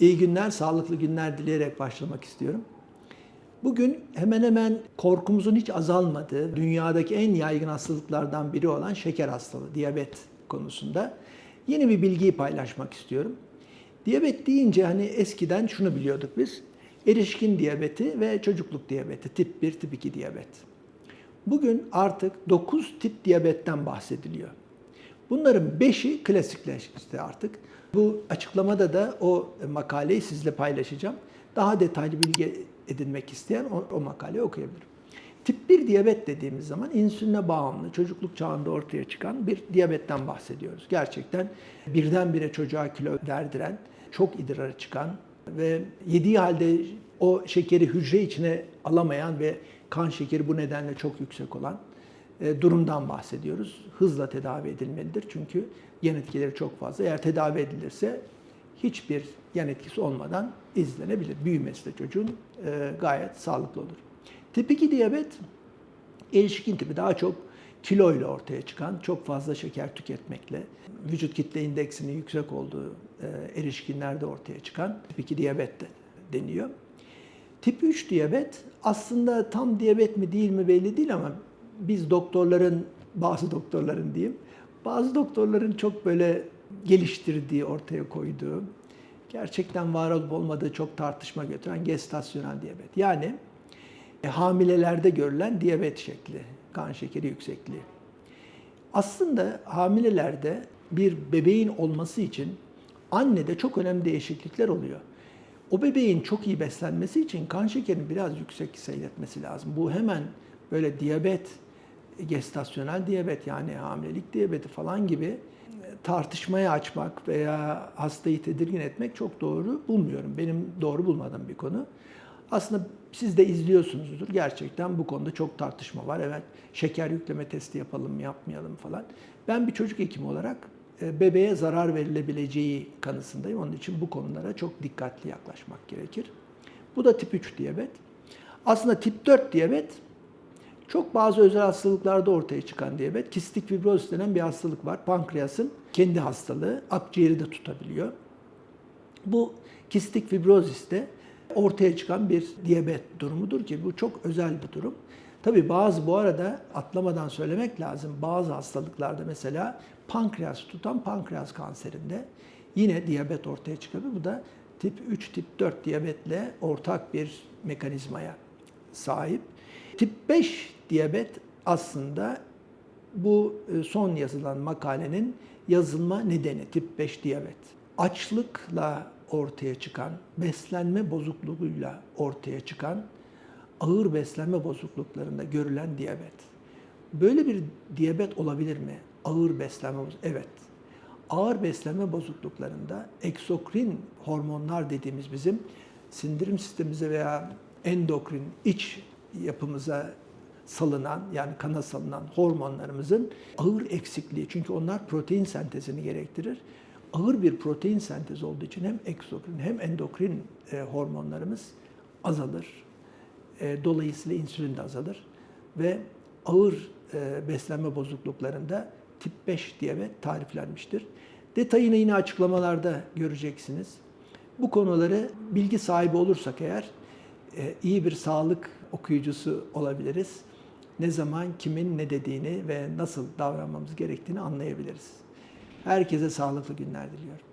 İyi günler, sağlıklı günler dileyerek başlamak istiyorum. Bugün hemen hemen korkumuzun hiç azalmadığı, dünyadaki en yaygın hastalıklardan biri olan şeker hastalığı, diyabet konusunda yeni bir bilgiyi paylaşmak istiyorum. Diyabet deyince hani eskiden şunu biliyorduk biz. Erişkin diyabeti ve çocukluk diyabeti, tip 1, tip 2 diyabet. Bugün artık 9 tip diyabetten bahsediliyor. Bunların 5'i klasikleşti artık. Bu açıklamada da o makaleyi sizle paylaşacağım. Daha detaylı bilgi edinmek isteyen o, o makaleyi okuyabilir. Tip 1 diyabet dediğimiz zaman insüline bağımlı, çocukluk çağında ortaya çıkan bir diyabetten bahsediyoruz. Gerçekten birdenbire çocuğa kilo verdiren, çok idrara çıkan ve yediği halde o şekeri hücre içine alamayan ve kan şekeri bu nedenle çok yüksek olan durumdan bahsediyoruz. Hızla tedavi edilmelidir çünkü yan etkileri çok fazla. Eğer tedavi edilirse hiçbir yan etkisi olmadan izlenebilir. Büyümesi de çocuğun e, gayet sağlıklı olur. Tip 2 diyabet erişkin tipi daha çok kiloyla ortaya çıkan, çok fazla şeker tüketmekle, vücut kitle indeksinin yüksek olduğu e, erişkinlerde ortaya çıkan tip 2 diyabet de deniyor. Tip 3 diyabet aslında tam diyabet mi değil mi belli değil ama biz doktorların, bazı doktorların diyeyim, bazı doktorların çok böyle geliştirdiği, ortaya koyduğu, gerçekten var olup olmadığı çok tartışma götüren gestasyonel diyabet. Yani e, hamilelerde görülen diyabet şekli, kan şekeri yüksekliği. Aslında hamilelerde bir bebeğin olması için annede çok önemli değişiklikler oluyor. O bebeğin çok iyi beslenmesi için kan şekerinin biraz yüksek seyretmesi lazım. Bu hemen böyle diyabet, gestasyonel diyabet yani hamilelik diyabeti falan gibi tartışmaya açmak veya hastayı tedirgin etmek çok doğru bulmuyorum. Benim doğru bulmadığım bir konu. Aslında siz de izliyorsunuzdur. Gerçekten bu konuda çok tartışma var. Evet şeker yükleme testi yapalım mı yapmayalım falan. Ben bir çocuk hekimi olarak e, bebeğe zarar verilebileceği kanısındayım. Onun için bu konulara çok dikkatli yaklaşmak gerekir. Bu da tip 3 diyabet. Aslında tip 4 diyabet çok bazı özel hastalıklarda ortaya çıkan diyabet. Kistik fibrozis denen bir hastalık var. Pankreasın kendi hastalığı. Akciğeri de tutabiliyor. Bu kistik fibroziste ortaya çıkan bir diyabet durumudur ki bu çok özel bir durum. Tabi bazı bu arada atlamadan söylemek lazım. Bazı hastalıklarda mesela pankreas tutan pankreas kanserinde yine diyabet ortaya çıkabilir. Bu da tip 3, tip 4 diyabetle ortak bir mekanizmaya sahip. Tip 5 diyabet aslında bu e, son yazılan makalenin yazılma nedeni tip 5 diyabet. Açlıkla ortaya çıkan, beslenme bozukluğuyla ortaya çıkan ağır beslenme bozukluklarında görülen diyabet. Böyle bir diyabet olabilir mi? Ağır beslenme Evet. Ağır beslenme bozukluklarında eksokrin hormonlar dediğimiz bizim sindirim sistemimize veya endokrin iç yapımıza salınan yani kana salınan hormonlarımızın ağır eksikliği çünkü onlar protein sentezini gerektirir. Ağır bir protein sentezi olduğu için hem eksokrin hem endokrin e, hormonlarımız azalır. E, dolayısıyla insülin de azalır ve ağır e, beslenme bozukluklarında tip 5 diyabet tariflenmiştir. Detayını yine açıklamalarda göreceksiniz. Bu konuları bilgi sahibi olursak eğer iyi bir sağlık okuyucusu olabiliriz. Ne zaman kimin ne dediğini ve nasıl davranmamız gerektiğini anlayabiliriz. Herkese sağlıklı günler diliyorum.